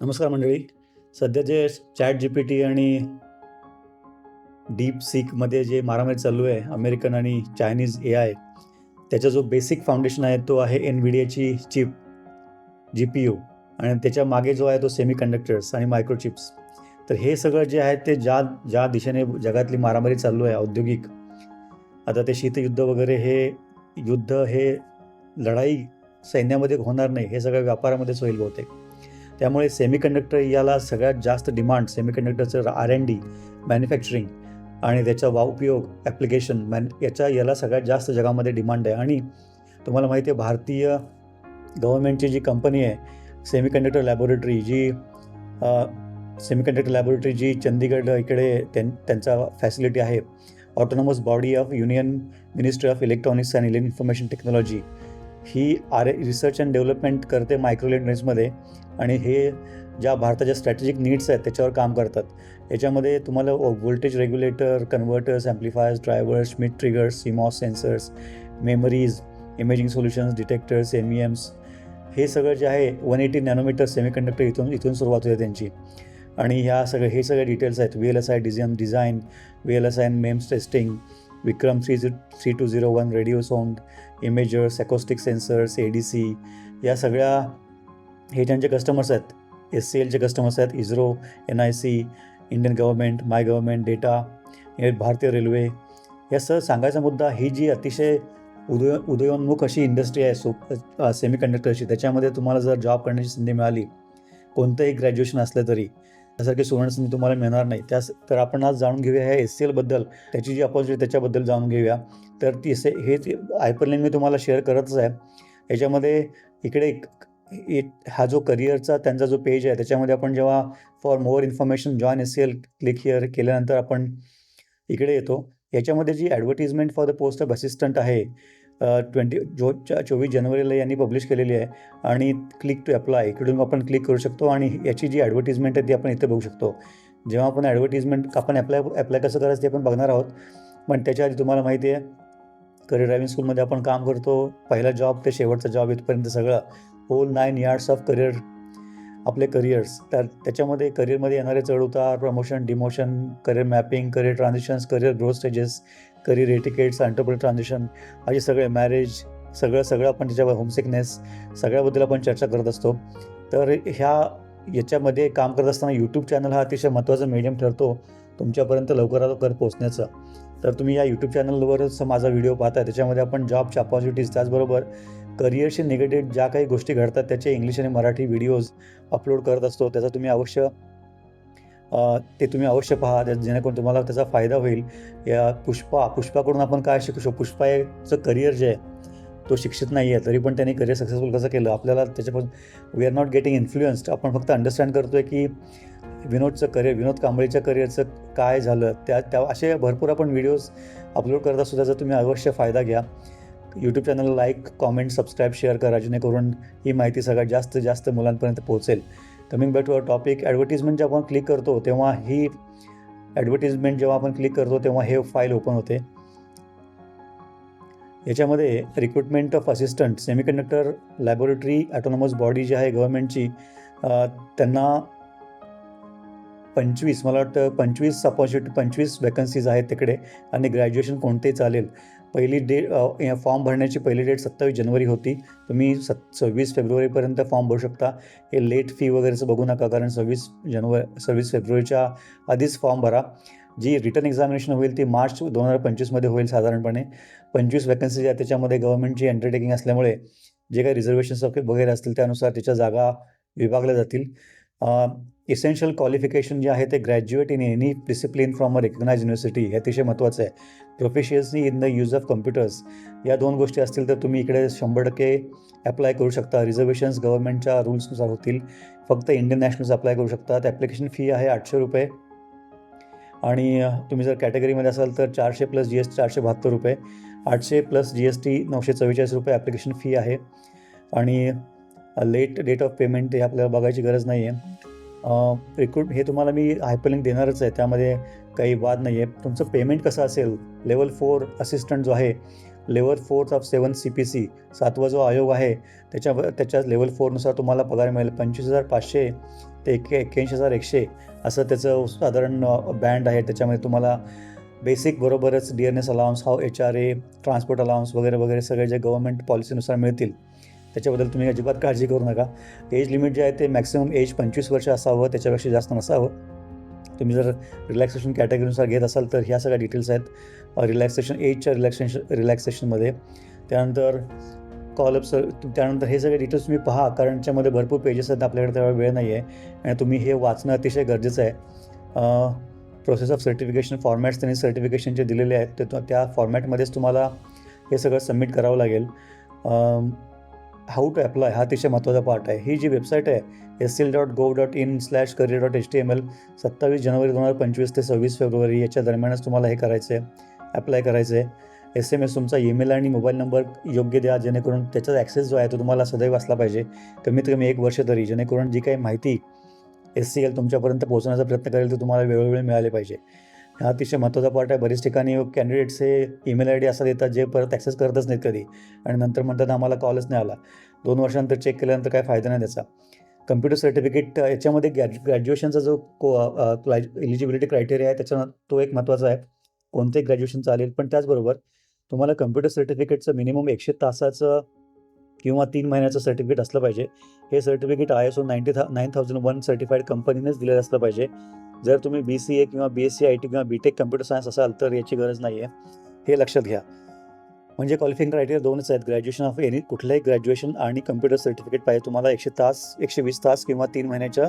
नमस्कार मंडळी. सध्या जे चॅट जी पी टी आणि डीप सीकमध्ये जे मारामारी चालू आहे अमेरिकन आणि चायनीज ए आय त्याचा जो बेसिक फाउंडेशन आहे तो आहे एन व्हिडियाची चिप जी पी यू आणि त्याच्यामागे जो आहे तो सेमी कंडक्टर्स आणि मायक्रोचिप्स तर हे सगळं जे आहे ते ज्या ज्या दिशेने जगातली मारामारी चालू आहे औद्योगिक आता ते शीतयुद्ध वगैरे हे युद्ध हे लढाई सैन्यामध्ये होणार नाही हे सगळं व्यापारामध्येच होईल बहुतेक. त्यामुळे सेमीकंडक्टर याला सगळ्यात जास्त डिमांड सेमीकंडक्टरचं आर एन डी मॅन्युफॅक्चरिंग आणि त्याचा वा उपयोग ॲप्लिकेशन मॅन याच्या याला सगळ्यात जास्त जगामध्ये डिमांड आहे. आणि तुम्हाला माहिती आहे भारतीय गव्हर्मेंटची जी कंपनी आहे सेमीकंडक्टर लॅबोरेटरी जी सेमीकंडक्टर लॅबोरेटरी जी चंदीगड इकडे त्यां त्यांचा फॅसिलिटी आहे. Autonomous body of union ministry of electronics and information technology he R research and development करते मायक्रोइलेक्ट्रॉनिक्समध्ये आणि हे ज्या भारताच्या स्ट्रॅटेजिक नीड्स आहेत त्याच्यावर काम करतात. याच्यामध्ये तुम्हाला voltage regulator converters amplifiers drivers mid triggers CMOS sensors memories imaging solutions detectors M E MS हे सगळं जे आहे वन एटी नॅनोमीटर सेमीकंडक्टर इथून इथून सुरुवात होते त्यांची. आणि ह्या सगळे हे सगळे डिटेल्स आहेत. V L S I design design V L S I MEMS testing Vikram three झि three two zero one radio sound imagers acoustic sensors A D C या सगळ्या हे ज्यांचे कस्टमर्स आहेत एस सी एलचे कस्टमर्स आहेत ISRO N I C Indian government my government data भारतीय railway या sir सांगायचा मुद्दा ही जी अतिशय उदय उदयोन्मुख अशी इंडस्ट्री आहे सो सेमी कंडक्टरची त्याच्यामध्ये तुम्हाला जर जॉब करण्याची संधी मिळाली कोणतंही ग्रॅज्युएशन असलं तरी त्यासारखी सुवर्णसंधी तुम्हाला मिळणार नाही. त्यास तर आपण आज जाणून घेऊया ह्या एस सी एलबद्दल त्याची जी अपॉर्च्युनिटी त्याच्याबद्दल जाणून घेऊया. तर ती से हे हायपरलिंक मी तुम्हाला शेअर करतच आहे याच्यामध्ये इकडे एक- हा जो करिअरचा त्यांचा जो पेज आहे त्याच्यामध्ये आपण जेव्हा for more information join S C L click here केल्यानंतर आपण इकडे येतो. याच्यामध्ये जी advertisement for the post of assistant आहे ट्वेंटी जो चोवीस जानेवारीला यांनी पब्लिश केलेली आहे आणि क्लिक टू अप्लाय इकडून आपण क्लिक करू शकतो आणि याची जी ॲडव्हर्टिजमेंट आहे ती आपण इथे बघू शकतो. जेव्हा आपण ॲडव्हर्टिजमेंट आपण अप्लाय अप्लाय कसं करायचं ते आपण बघणार आहोत पण त्याच्या आधी तुम्हाला माहिती आहे करिअर ड्रायव्हिंग स्कूलमध्ये आपण काम करतो पहिला जॉब ते शेवटचा जॉब इथपर्यंत सगळं. Whole nine yards of career आपले करिअर्स तर त्याच्यामध्ये करिअरमध्ये येणारे चढउतार promotion demotion career mapping career transitions career growth stages career etiquettes entrepreneur transition असे सगळे मॅरेज सगळं सगळं आपण त्याच्यावर होमसिकनेस सगळ्याबद्दल आपण चर्चा करत असतो. तर ह्या याच्यामध्ये काम करत असताना यूट्यूब चॅनल हा अतिशय महत्त्वाचा मीडियम ठरतो तुमच्यापर्यंत लवकरात लवकर पोहोचण्याचं. तर तुम्ही या यूट्यूब चॅनलवरच माझा व्हिडिओ पाहता त्याच्यामध्ये आपण जॉबच्या अपॉर्च्युनिटीज त्याचबरोबर करिअरशी निगेटेड ज्या काही गोष्टी घडतात त्याचे इंग्लिश आणि मराठी व्हिडिओज अपलोड करत असतो त्याचा तुम्ही अवश्य ते तुम्ही अवश्य पहा त्या- जेणेकरून तुम्हाला त्याचा फायदा होईल. या पुष्पा पुष्पाकडून आपण काय शिकू शकतो? पुष्पाचं करिअर जे आहे तो शिक्षित नाही आहे तरी पण त्यांनी करिअर सक्सेसफुल कसं केलं? आपल्याला त्याच्यापासून we are not getting influenced आपण फक्त अंडरस्टँड करतो आहे की विनोदचं करिअर विनोद कांबळेच्या करिअरचं काय झालं? त्या त्या असे भरपूर आपण व्हिडिओज अपलोड करत असतो त्याचा तुम्ही अवश्य फायदा घ्या. यूट्यूब चॅनलला लाईक कॉमेंट सबस्क्राईब शेअर करा जेणेकरून ही माहिती सगळ्यात जास्त जास्त मुलांपर्यंत पोहोचेल. Coming back to our topic advertisement जेव्हा आपण क्लिक करतो तेव्हा ही ॲडव्हर्टिजमेंट जेव्हा आपण क्लिक करतो तेव्हा हे फाईल ओपन होते. याच्यामध्ये recruitment of assistant semiconductor laboratory autonomous body जी आहे गव्हर्नमेंटची त्यांना पंचवीस मला वाटतं पंचवीस अपॉर्च्युनिटी पंचवीस वॅकन्सीज आहेत तिकडे आणि ग्रॅज्युएशन कोणतेही चालेल. पहिली डेट फॉर्म भरण्याची पहिली डेट सत्तावीस जानेवारी होती. तुम्ही सत् सव्वीस फेब्रुवारीपर्यंत फॉर्म भरू शकता. हे लेट फी वगैरेचं बघू नका कारण सव्वीस जानेवारी सव्वीस फेब्रुवारीच्या आधीच फॉर्म भरा. जी रिटर्न एक्झामिनेशन होईल ती मार्च दोन हजार पंचवीसमध्ये होईल साधारणपणे. पंचवीस वॅकन्सी ज्या त्याच्यामध्ये गव्हर्नमेंटची अंडरटेकिंग असल्यामुळे जे काही रिझर्वेशन्स वगैरे असतील त्यानुसार त्याच्या जागा विभागल्या जातील. इसेन्शियल क्वालिफिकेशन जे आहे ते graduate in any discipline from a recognise university हे अतिशय महत्त्वाचं आहे. Proficiency in the use of computers या दोन गोष्टी असतील तर तुम्ही इकडे शंभर टक्के अप्लाय करू शकता. रिझर्वेशन्स गव्हर्नमेंटच्या रूल्सनुसार होतील. फक्त इंडियन नॅशनल्स अप्लाय करू शकतात. ॲप्लिकेशन फी आहे आठशे रुपये. आणि तुम्ही जर कॅटेगरीमध्ये असाल तर चारशे प्लस जी एस टी चारशे बहात्तर रुपये. आठशे प्लस जी एस टी नऊशे चव्वेचाळीस रुपये ॲप्लिकेशन फी आहे. आणि लेट डेट ऑफ पेमेंट हे आपल्याला बघायची गरज नाही आहे रिक्रूट हे तुम्हाला मी हायपरलिंक देणारच आहे. त्यामध्ये काही वाद नाही आहे तुमचं पेमेंट कसं असेल? लेवल फोर असिस्टंट जो आहे level fourth of seven C P C सातवा जो आयोग आहे त्याच्या त्याच्या लेवल फोरनुसार तुम्हाला पगार मिळेल. पंचवीस हजार पाचशे ते एक एक्क्याऐंशी हजार एकशे असं त्याचं साधारण बँड आहे. त्याच्यामध्ये तुम्हाला बेसिक बरोबरच D N S allowance how H R A transport allowance वगैरे वगैरे सगळे जे गव्हर्मेंट पॉलिसीनुसार मिळतील त्याच्याबद्दल तुम्ही अजिबात काळजी करू नका. एज लिमिट जे आहे ते मॅक्सिमम एज पंचवीस वर्ष असावं त्याच्यापेक्षा जास्त नसावं. तुम्ही जर रिलॅक्सेशन कॅटेगरीनुसार घेत असाल तर ह्या सगळ्या डिटेल्स आहेत. रिलॅक्सेशन एजच्या रिलॅक्सेशन रिलॅक्सेशनमध्ये त्यानंतर कॉलअप्स त्यानंतर हे सगळे डिटेल्स तुम्ही पहा. कारण त्याच्यामध्ये भरपूर पेजेस आहेत. आपल्याकडे तेवढा वेळ नाही आहे आणि तुम्ही हे वाचणं अतिशय गरजेचं आहे. प्रोसेस ऑफ सर्टिफिकेशन फॉर्मॅट्स त्यांनी सर्टिफिकेशनचे दिलेले आहेत ते त्या फॉर्मॅटमध्येच तुम्हाला हे सगळं सबमिट करावं लागेल. हाऊ टू अप्लाय हा अतिशय महत्त्वाचा पार्ट आहे. ही जी वेबसाईट आहे S C L dot gov dot in slash career dot H T M L सत्तावीस जानेवारी दोन हजार पंचवीस ते सव्वीस फेब्रुवारी याच्या दरम्यानच तुम्हाला हे करायचं आहे. अप्लाय करायचं आहे. एस एम एस तुमचा ईमेल आणि मोबाईल नंबर योग्य द्या जेणेकरून त्याचा ॲक्सेस जो आहे तो तुम्हाला सदैव असला पाहिजे. कमीत कमी एक वर्ष तरी जेणेकरून जी काही माहिती एस सी एल तुमच्यापर्यंत पोहोचण्याचा प्रयत्न करेल ते तुम्हाला वेळोवेळी मिळाले पाहिजे. हा अतिशय महत्त्वाचा पार्ट आहे. बरेच ठिकाणी कॅन्डिडेट्स हे ईमेल आय डी असा देतात जे परत ॲक्सेस करतच नाहीत कधी. आणि नंतर म्हणतात आम्हाला कॉलच नाही आला. दोन वर्षानंतर चेक केल्यानंतर काय फायदा नाही त्याचा. कम्प्युटर सर्टिफिकेट याच्यामध्ये ग्रॅज्यु ग्रॅज्युएशनचा जो को एलिजिबिलिटी क्रायटेरिया आहे त्याच्या तो एक महत्त्वाचा आहे. कोणते ग्रॅज्युएशन चालेल पण त्याचबरोबर तुम्हाला कम्प्युटर सर्टिफिकेटचं मिनिमम एकशे तासाचं किंवा तीन महिन्याचं सर्टिफिकेट असलं पाहिजे. हे certificate I S O ninety था नाईन थाउजंड वन सर्टिफाईड कंपनीनेच दिलेलं असलं पाहिजे. जर तुम्ही बी सी ए किंवा B S C I T किंवा बी टेक कम्प्युटर सायन्स असाल तर याची गरज नाही आहे हे लक्षात घ्या. म्हणजे क्वालिफिंग क्रायटेरिया दोनच आहेत. ग्रॅज्युएशन ऑफ एनी कुठलंही ग्रॅज्युएशन आणि कम्प्युटर सर्टिफिकेट पाहिजे. तुम्हाला एकशे तास एकशे वीस तास किंवा तीन महिन्याच्या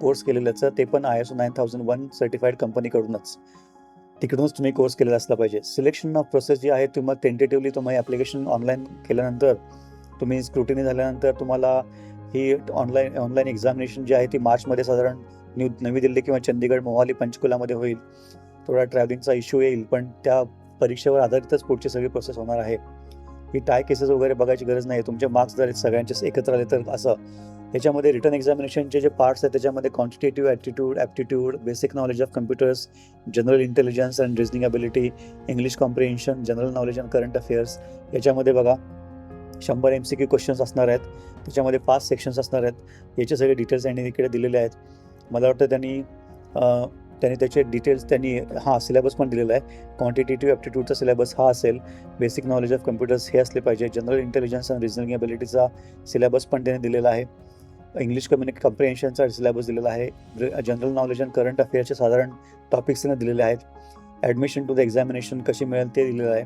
कोर्स केलेल्याचं ते पण I S O nine thousand one certified कंपनीकडूनच तिकडूनच तुम्ही कोर्स केलेला असला पाहिजे. सिलेक्शन ऑफ प्रोसेस जी आहे तुम्हाला टेंटेटिव्हली तुम्ही ॲप्लिकेशन ऑनलाईन केल्यानंतर तुम्ही स्क्रुटिनी झाल्यानंतर तुम्हाला ही ऑनलाईन ऑनलाईन एक्झामिनेशन जी आहे ती मार्चमध्ये साधारण न्यू नवी दिल्ली किंवा चंदीगड मोहाली पंचकुलामध्ये होईल. थोडा ट्रॅव्हलिंगचा इश्यू येईल पण त्या परीक्षेवर आधारितच पुढची सगळी प्रोसेस होणार आहे. ही टाय केसेस वगैरे बघायची गरज नाही तुमचे मार्क्स जर सगळ्यांचे एकत्र आले तर असं. त्याच्यामध्ये रिटर्न एक्झामिनेशनचे जे पार्ट्स आहेत त्याच्यामध्ये quantitative attitude aptitude basic knowledge of computers general intelligence and reasoning ability English comprehension general knowledge and current affairs याच्यामध्ये बघा शंभर एम सी क्यू क्वेश्चन्स असणार आहेत. त्याच्यामध्ये पाच सेक्शन्स असणार आहेत. याचे सगळे डिटेल्स त्यांनी इकडे दिलेले आहेत. मला वाटतं त्यांनी त्यांनी त्याचे डिटेल्स त्यांनी हा सिलेबस पण दिलेला आहे. क्वांटिटेटिव्ह ॲप्टिट्यूडचा सिलेबस हा असेल. बेसिक नॉलेज ऑफ कम्प्युटर्स हे असले पाहिजे. जनरल इंटेलिजन्स अँड रिजनिंग ॲबिलिटीचा सिलेबस पण त्यांनी दिलेला आहे. इंग्लिश कम्युनिक कम्प्रिहेन्शनचा सिलेबस दिलेला आहे. जनरल नॉलेज अँड करंट अफेअर्सचे साधारण टॉपिक्स त्यांना दिलेले आहेत. ॲडमिशन टू द एक्झामिनेशन कशी मिळेल ते दिलेलं आहे.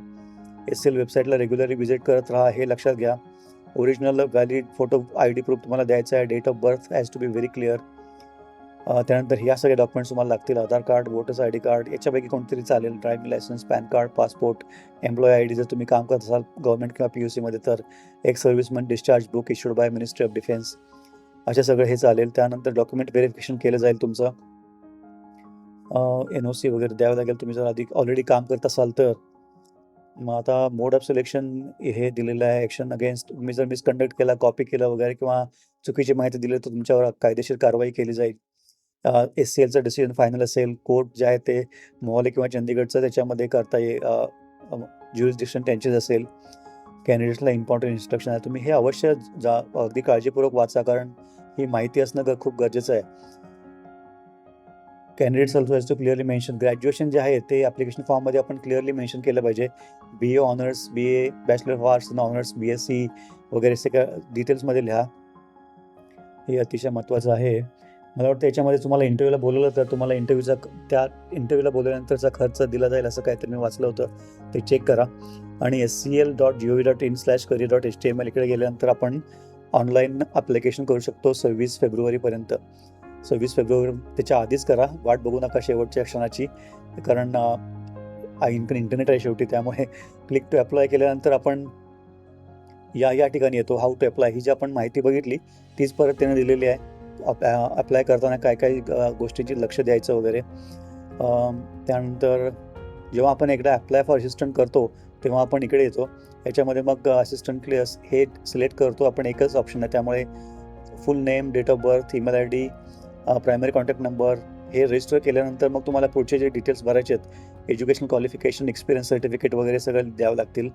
एस एल वेबसाईटला रेग्युलरली व्हिजिट करत राहा हे लक्षात घ्या. Original valid photo I D proof तुम्हाला द्यायचा आहे. Date of birth has to be very clear त्यानंतर ह्या सगळ्या डॉक्युमेंट्स तुम्हाला लागतील Aadhaar card voters I D card याच्यापैकी कोणतरी चालेल driving licence PAN card passport employ I D जर तुम्ही काम करत असाल गव्हर्मेंट किंवा पी यू सीमध्ये तर एक serviceman discharge book issued by ministry of defence अशा सगळं हे चालेल. त्यानंतर डॉक्युमेंट व्हेरिफिकेशन केलं जाईल तुमचं. एन ओ सी वगैरे द्यावं लागेल. तुम्ही जर आधी ऑलरेडी काम करत असाल तर. मग आता मोड ऑफ सिलेक्शन हे दिलेलं आहे. ॲक्शन अगेन्स्ट तुम्ही जर मिसकंडक्ट केला कॉपी केलं वगैरे किंवा चुकीची माहिती दिली तर तुमच्यावर कायदेशीर कारवाई केली जाईल. एस सी एलचं डिसिजन फायनल असेल कोर्ट जे आहे ते मोहाली किंवा चंदीगडचं त्याच्यामध्ये करता येईल ज्युरिस्डिक्शन त्यांचेच असेल. कॅन्डिडेट्सला इम्पॉर्टंट इन्स्ट्रक्शन आहे. तुम्ही हे अवश्य जा अगदी काळजीपूर्वक वाचा कारण ही माहिती असणं ग- खूप गरजेचं आहे. Candidates also has to clearly mention graduation जे आहे ते ॲप्लिकेशन फॉर्ममध्ये आपण क्लिअरली मेन्शन केलं पाहिजे. B A honours B A bachelor of arts in honours B S C वगैरे सगळ्या डिटेल्समध्ये लिहा. हे अतिशय महत्त्वाचं आहे. मला वाटतं याच्यामध्ये तुम्हाला इंटरव्ह्यूला बोलवलं तर तुम्हाला इंटरव्ह्यूचा त्या इंटरव्ह्यूला बोलवल्यानंतरचा खर्च दिला जाईल असं काहीतरी मी वाचलं होतं. ते चेक करा. आणि S C L dot G O V dot in slash career dot H T M L इकडे गेल्यानंतर आपण ऑनलाईन अप्लिकेशन करू शकतो सव्वीस फेब्रुवारीपर्यंत सव्वीस फेब्रुवारी त्याच्या आधीच करा. वाट बघू नका शेवटच्या क्षणाची. कारण इंटर इंटरनेट आहे शेवटी त्यामुळे क्लिक टू अप्लाय केल्यानंतर आपण या या ठिकाणी येतो. हाऊ टू अप्लाय ही जी आपण माहिती बघितली तीच परत त्याने दिलेली आहे. अप्लाय करताना काय काय गोष्टींची लक्ष द्यायचं वगैरे. त्यानंतर जेव्हा आपण एकदा अप्लाय फॉर असिस्टंट करतो तेव्हा आपण इकडे येतो. याच्यामध्ये मग असिस्टंट क्लिअर्स हे सिलेक्ट करतो. आपण एकच ऑप्शन आहे. त्यामुळे full name date of birth email I D primary contact number हे रजिस्टर केल्यानंतर मग तुम्हाला पुढचे जे डिटेल्स भरायचे आहेत एज्युकेशन क्वालिफिकेशन एक्सपिरियन्स सर्टिफिकेट वगैरे सगळं द्यावं लागतील.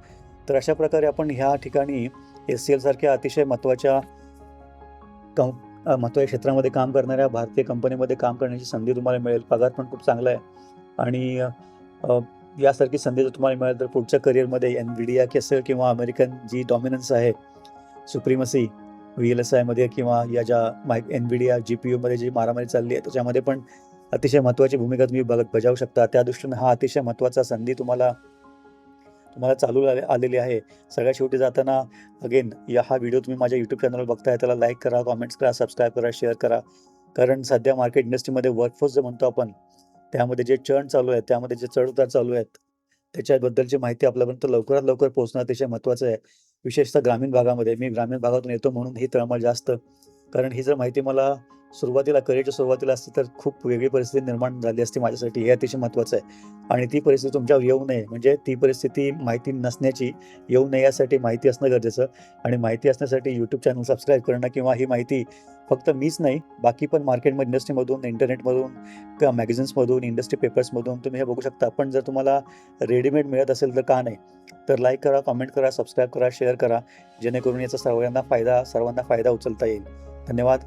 तर अशा प्रकारे आपण ह्या ठिकाणी एस सी एलसारख्या अतिशय महत्त्वाच्या कं महत्त्वाच्या क्षेत्रामध्ये काम करणाऱ्या भारतीय कंपनीमध्ये काम करण्याची संधी तुम्हाला मिळेल. पगार पण खूप चांगला आहे. आणि यासारखी संधी जर तुम्हाला मिळाली तर पुढच्या करिअरमध्ये एन व्हिडिया की असेल किंवा अमेरिकन जी डॉमिनन्स आहे सुप्रीमसी व्ही एल एस आयमध्ये किंवा या ज्या माय एन व्हिडिया जी पी यूमध्ये जी मारामारी चालली आहे त्याच्यामध्ये पण अतिशय महत्त्वाची भूमिका तुम्ही बघत बजावू शकता. त्या दृष्टीने हा अतिशय महत्त्वाचा संधी तुम्हाला तुम्हाला चालू आले आलेली आहे. सगळ्या शेवटी जाताना अगेन या हा व्हिडिओ तुम्ही माझ्या यूट्यूब चॅनलवर बघताय त्याला लाईक करा कॉमेंट्स करा सबस्क्राईब करा शेअर करा. कारण सध्या मार्केट इंडस्ट्रीमध्ये वर्कफोर्स जे म्हणतो आपण त्यामध्ये जे चढ चालू आहेत त्यामध्ये जे चढउतार चालू आहेत त्याच्याबद्दलची माहिती आपल्यापर्यंत लवकरात लवकर पोहोचणं अतिशय महत्त्वाचं आहे. विशेषतः ग्रामीण भागामध्ये मी ग्रामीण भागातून येतो म्हणून ही तळमळ जास्त. कारण ही जर माहिती मला सुरुवातीला करिअरच्या सुरुवातीला असते तर खूप वेगळी परिस्थिती निर्माण झाली असते माझ्यासाठी. हे अतिशय महत्त्वाचं आहे. आणि ती परिस्थिती तुमच्यावर येऊ नये. म्हणजे ती परिस्थिती माहिती नसण्याची येऊ नये यासाठी माहिती असणं गरजेचं. आणि माहिती असण्यासाठी यूट्यूब चॅनल सबस्क्राईब करणं किंवा ही माहिती फक्त मीच नाही बाकी पण मार्केटमध्ये इंडस्ट्रीमधून इंटरनेटमधून किंवा मॅगझिन्समधून इंडस्ट्री पेपर्समधून तुम्ही हे बघू शकता. पण जर तुम्हाला रेडीमेड मिळत असेल तर का नाही तर लाईक करा कमेंट करा सबस्क्राईब करा शेअर करा. जेणेकरून याचा सर्वांना फायदा सर्वांना फायदा उचलता येईल. धन्यवाद.